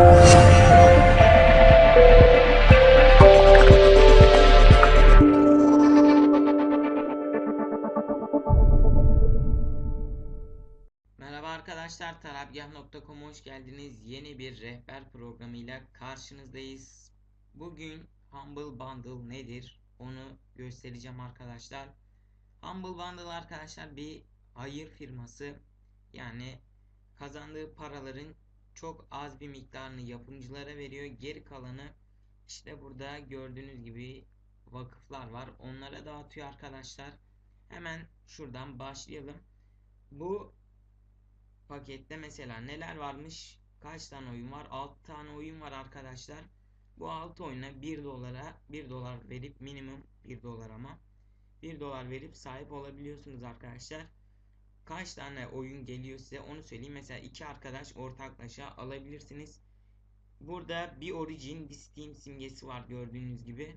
Merhaba arkadaşlar, tarabgah.com'a hoş geldiniz. Yeni bir rehber programıyla karşınızdayız. Bugün Humble Bundle nedir onu göstereceğim arkadaşlar. Humble Bundle arkadaşlar bir hayır firması. Yani kazandığı paraların çok az bir miktarını yapımcılara veriyor. Geri kalanı işte burada gördüğünüz gibi vakıflar var. Onlara dağıtıyor arkadaşlar. Hemen şuradan başlayalım. Bu pakette mesela neler varmış? Kaç tane oyun var? 6 tane oyun var arkadaşlar. Bu 6 oyuna 1 dolara 1 dolar verip minimum 1 dolar ama 1 dolar verip sahip olabiliyorsunuz arkadaşlar. Kaç tane oyun geliyor size onu söyleyeyim. Mesela iki arkadaş ortaklaşa alabilirsiniz. Burada bir origin bir steam simgesi var gördüğünüz gibi.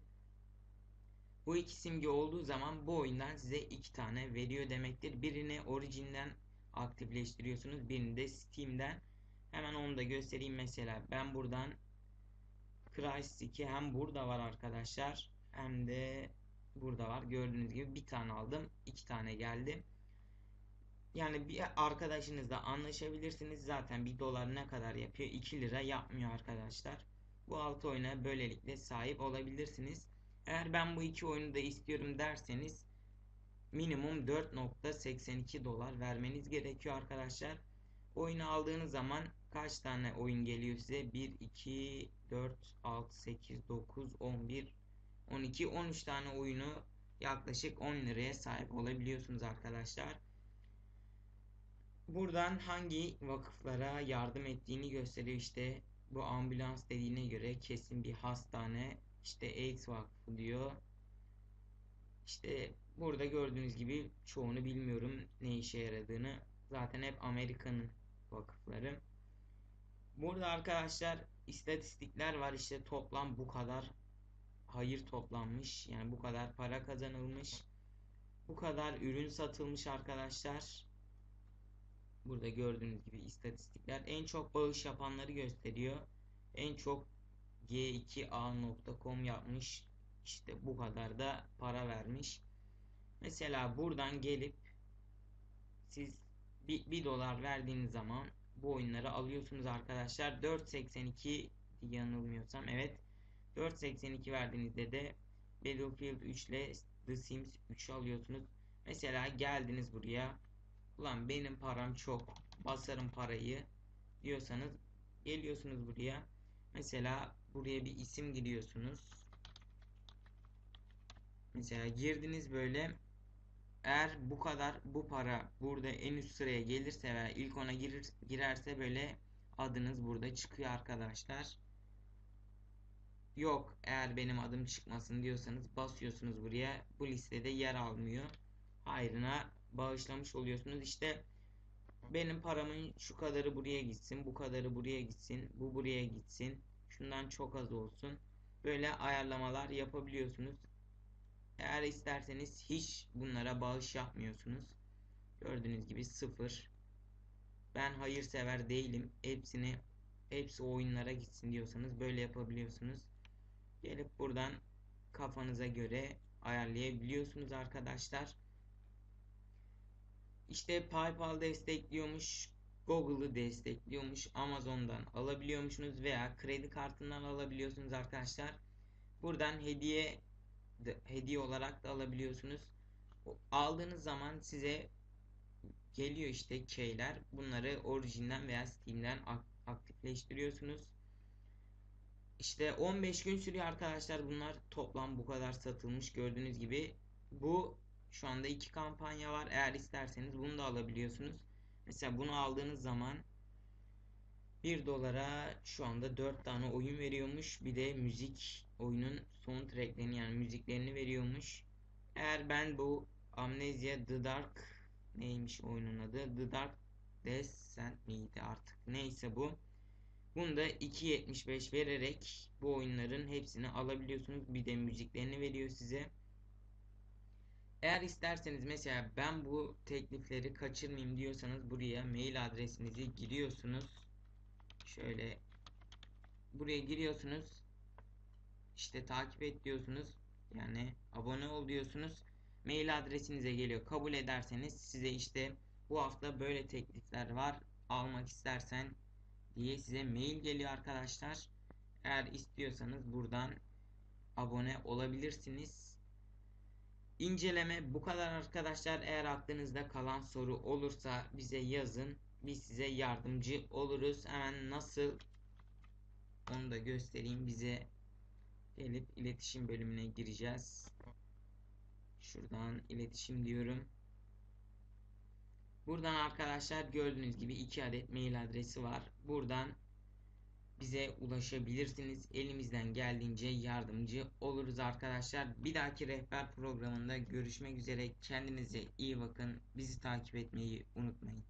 Bu iki simge olduğu zaman bu oyundan size iki tane veriyor demektir. Birini originden aktifleştiriyorsunuz. Birini de Steam'den. Hemen onu da göstereyim mesela. Ben buradan Crysis 2 hem burada var arkadaşlar. Hem de burada var. Gördüğünüz gibi bir tane aldım. iki tane geldi. Yani bir arkadaşınızla anlaşabilirsiniz. Zaten bir dolar ne kadar yapıyor? 2 lira yapmıyor arkadaşlar. Bu altı oyuna böylelikle sahip olabilirsiniz. Eğer ben bu iki oyunu da istiyorum derseniz minimum 4.82 dolar vermeniz gerekiyor arkadaşlar. Oyunu aldığınız zaman kaç tane oyun geliyor size? 1, 2, 4, 6, 8, 9, 11, 12, 13 tane oyunu yaklaşık 10 liraya sahip olabiliyorsunuz arkadaşlar. Buradan hangi vakıflara yardım ettiğini gösteriyor işte bu ambulans dediğine göre kesin bir hastane işte AIDS vakfı diyor. İşte burada gördüğünüz gibi çoğunu bilmiyorum ne işe yaradığını. Zaten hep Amerika'nın vakıfları. Burada arkadaşlar istatistikler var işte toplam bu kadar hayır toplanmış. Yani bu kadar para kazanılmış. Bu kadar ürün satılmış arkadaşlar. Burada gördüğünüz gibi istatistikler en çok bağış yapanları gösteriyor. En çok g2a.com yapmış. İşte bu kadar da para vermiş. Mesela buradan gelip siz 1 dolar verdiğiniz zaman bu oyunları alıyorsunuz arkadaşlar. 4.82 yanılmıyorsam evet 4.82 verdiğinizde de Battlefield 3 ile The Sims 3 alıyorsunuz. Mesela geldiniz buraya. Ulan benim param çok. Basarım parayı diyorsanız geliyorsunuz buraya. Mesela buraya bir isim giriyorsunuz. Mesela girdiniz böyle eğer bu kadar bu para burada en üst sıraya gelirse veya ilk ona girir, girerse böyle adınız burada çıkıyor arkadaşlar. Yok eğer benim adım çıkmasın diyorsanız basıyorsunuz buraya. Bu listede yer almıyor. Hayrına bağışlamış oluyorsunuz. İşte benim paramın şu kadarı buraya gitsin, bu kadarı buraya gitsin, bu buraya gitsin. Şundan çok az olsun. Böyle ayarlamalar yapabiliyorsunuz. Eğer isterseniz hiç bunlara bağış yapmıyorsunuz. Gördüğünüz gibi sıfır. Ben hayırsever değilim. Hepsini hepsi oyunlara gitsin diyorsanız böyle yapabiliyorsunuz. Gelip buradan kafanıza göre ayarlayabiliyorsunuz arkadaşlar. İşte PayPal destekliyormuş, Google'ı destekliyormuş, Amazon'dan alabiliyormuşsunuz veya kredi kartından alabiliyorsunuz arkadaşlar. Buradan hediye hediye olarak da alabiliyorsunuz. Aldığınız zaman size geliyor işte keyler. Bunları orijinden veya Steam'den aktifleştiriyorsunuz. İşte 15 gün sürüyor arkadaşlar. Bunlar toplam bu kadar satılmış gördüğünüz gibi. Bu şu anda iki kampanya var. Eğer isterseniz bunu da alabiliyorsunuz. Mesela bunu aldığınız zaman 1 dolara şu anda 4 tane oyun veriyormuş. Bir de müzik oyunun soundtracklerini yani müziklerini veriyormuş. Eğer ben bu Amnesia The Dark neymiş oyunun adı? The Dark Descent miydi artık? Neyse bu. Bunu da 2.75 vererek bu oyunların hepsini alabiliyorsunuz. Bir de müziklerini veriyor size. Eğer isterseniz mesela ben bu teklifleri kaçırmayayım diyorsanız buraya mail adresinizi giriyorsunuz. Şöyle buraya giriyorsunuz. İşte takip et diyorsunuz. Yani abone ol diyorsunuz. Mail adresinize geliyor. Kabul ederseniz size işte bu hafta böyle teklifler var. Almak istersen diye size mail geliyor arkadaşlar. Eğer istiyorsanız buradan abone olabilirsiniz. İnceleme bu kadar arkadaşlar. Eğer aklınızda kalan soru olursa bize yazın. Biz size yardımcı oluruz. Hemen nasıl onu da göstereyim. Bize gelip iletişim bölümüne gireceğiz. Şuradan iletişim diyorum. Buradan arkadaşlar gördüğünüz gibi iki adet mail adresi var. Buradan bize ulaşabilirsiniz. Elimizden geldiğince yardımcı oluruz arkadaşlar. Bir dahaki rehber programında görüşmek üzere. Kendinize iyi bakın. Bizi takip etmeyi unutmayın.